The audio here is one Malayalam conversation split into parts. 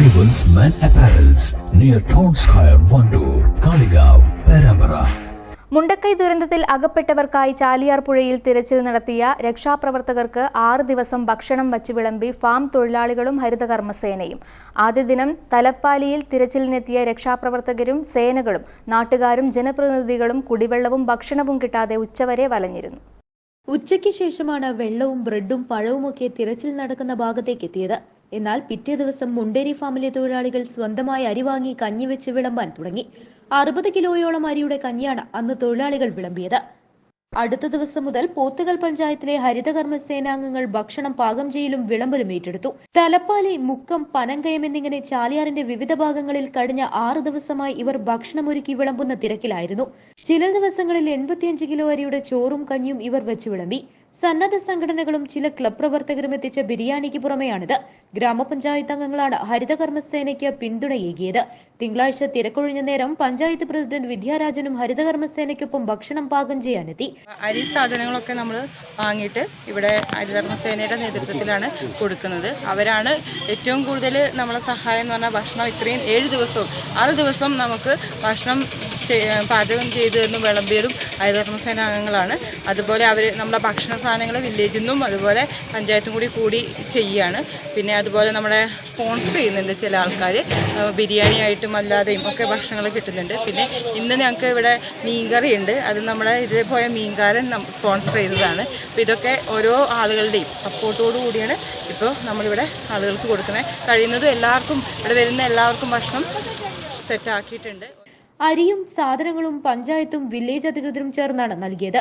Arrivals Men Apparels near Town Square, Vandoor, Kaligav, Perambara. Mundakkai ദുരന്തത്തിൽ അകപ്പെട്ടവർക്കായി ചാലിയാർ പുഴയിൽ തിരച്ചിൽ നടത്തിയ രക്ഷാപ്രവർത്തകർക്ക് ആറ് ദിവസം ഭക്ഷണം വച്ച് വിളമ്പി ഫാം തൊഴിലാളികളും ഹരിതകർമ്മസേനയും. ആദ്യ ദിനം തലപ്പാലിയിൽ തിരച്ചിലിനെത്തിയ രക്ഷാപ്രവർത്തകരും സേനകളും നാട്ടുകാരും ജനപ്രതിനിധികളും കുടിവെള്ളവും ഭക്ഷണവും കിട്ടാതെ ഉച്ചവരെ വലഞ്ഞിരുന്നു. ഉച്ചയ്ക്ക് ശേഷമാണ് വെള്ളവും ബ്രെഡും പഴവുമൊക്കെ തിരച്ചിൽ നടക്കുന്ന ഭാഗത്തേക്ക് എത്തിയത് എന്നാൽ പിറ്റേ ദിവസം മുണ്ടേരി ഫാമിലെ തൊഴിലാളികൾ സ്വന്തമായി അരി വാങ്ങി കഞ്ഞി വെച്ച് വിളമ്പാൻ തുടങ്ങി. അറുപത് കിലോയോളം അരിയുടെ കഞ്ഞിയാണ് അന്ന് തൊഴിലാളികൾ വിളമ്പിയത്. അടുത്ത ദിവസം മുതൽ പോത്തുകൽ പഞ്ചായത്തിലെ ഹരിതകർമ്മ സേനാംഗങ്ങൾ ഭക്ഷണം പാകം ചെയ്യലും വിളമ്പലും ഏറ്റെടുത്തു. തലപ്പാലി മുക്കം പനങ്കയം എന്നിങ്ങനെ ചാലിയാറിന്റെ വിവിധ ഭാഗങ്ങളിൽ കഴിഞ്ഞ ആറ് ദിവസമായി ഇവർ ഭക്ഷണമൊരുക്കി വിളമ്പുന്ന തിരക്കിലായിരുന്നു. ചില ദിവസങ്ങളിൽ എൺപത്തിയഞ്ച് കിലോ അരിയുടെ ചോറും കഞ്ഞിയും ഇവർ വെച്ച് വിളമ്പി. സന്നദ്ധ സംഘടനകളും ചില ക്ലബ് പ്രവർത്തകരും എത്തിച്ച ബിരിയാണിക്ക് പുറമെയാണിത്. ഗ്രാമപഞ്ചായത്ത് അംഗങ്ങളാണ് ഹരിതകർമ്മസേനയ്ക്ക് പിന്തുണയേകിയത്. തിങ്കളാഴ്ച തിരക്കൊഴിഞ്ഞ നേരം പഞ്ചായത്ത് പ്രസിഡന്റ് വിദ്യാരാജനും ഹരിതകർമ്മസേനയ്ക്കൊപ്പം ഭക്ഷണം പാകം ചെയ്യാനെത്തി. അരി സാധനങ്ങളൊക്കെ നമ്മൾ വാങ്ങിയിട്ട് ഇവിടെ ഹരിതകർമ്മസേനയുടെ നേതൃത്വത്തിലാണ് കൊടുക്കുന്നത്. അവരാണ് ഏറ്റവും കൂടുതൽ നമ്മളെ സഹായം എന്ന് പറഞ്ഞാൽ ഭക്ഷണം ഇത്രയും ഏഴ് ദിവസവും ആറ് ദിവസം നമുക്ക് ഭക്ഷണം പാചകം ചെയ്തതെന്നും തന്നു വിളമ്പിയതും ഹരിതകർമ്മസേന അംഗങ്ങളാണ് അതുപോലെ അവർ നമ്മളെ ഭക്ഷണ സാധനങ്ങൾ വില്ലേജിൽ നിന്നും അതുപോലെ പഞ്ചായത്തും കൂടി കൂടി ചെയ്യുകയാണ് പിന്നെ അതുപോലെ നമ്മളെ സ്പോൺസർ ചെയ്യുന്നുണ്ട് ചില ആൾക്കാർ ബിരിയാണി ആയിട്ടും അല്ലാതെയും ഒക്കെ ഭക്ഷണങ്ങൾ കിട്ടുന്നുണ്ട്. പിന്നെ ഇന്ന് ഞങ്ങൾക്ക് ഇവിടെ മീൻകറി ഉണ്ട് അത് നമ്മുടെ ഇതിൽ പോയ മീൻകാരൻ സ്പോൺസർ ചെയ്തതാണ്. അപ്പോൾ ഇതൊക്കെ ഓരോ ആളുകളുടെയും സപ്പോർട്ടോടു കൂടിയാണ് ഇപ്പോൾ നമ്മളിവിടെ ആളുകൾക്ക് കൊടുക്കുന്നത്. കഴിയുന്നത് എല്ലാവർക്കും ഇവിടെ വരുന്ന എല്ലാവർക്കും ഭക്ഷണം സെറ്റ് ആക്കിയിട്ടുണ്ട്. അരിയും സാധനങ്ങളും പഞ്ചായത്തും വില്ലേജ് അധികൃതരും ചേർന്നാണ് നൽകിയത്.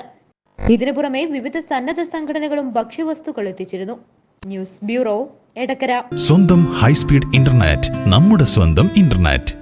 ഇതിനു പുറമെ വിവിധ സന്നദ്ധ സംഘടനകളും ഭക്ഷ്യവസ്തുക്കൾ എത്തിച്ചിരുന്നു. News bureau Edakkara. സ്വന്തം ഹൈസ്പീഡ് ഇന്റർനെറ്റ് നമ്മുടെ സ്വന്തം ഇന്റർനെറ്റ്.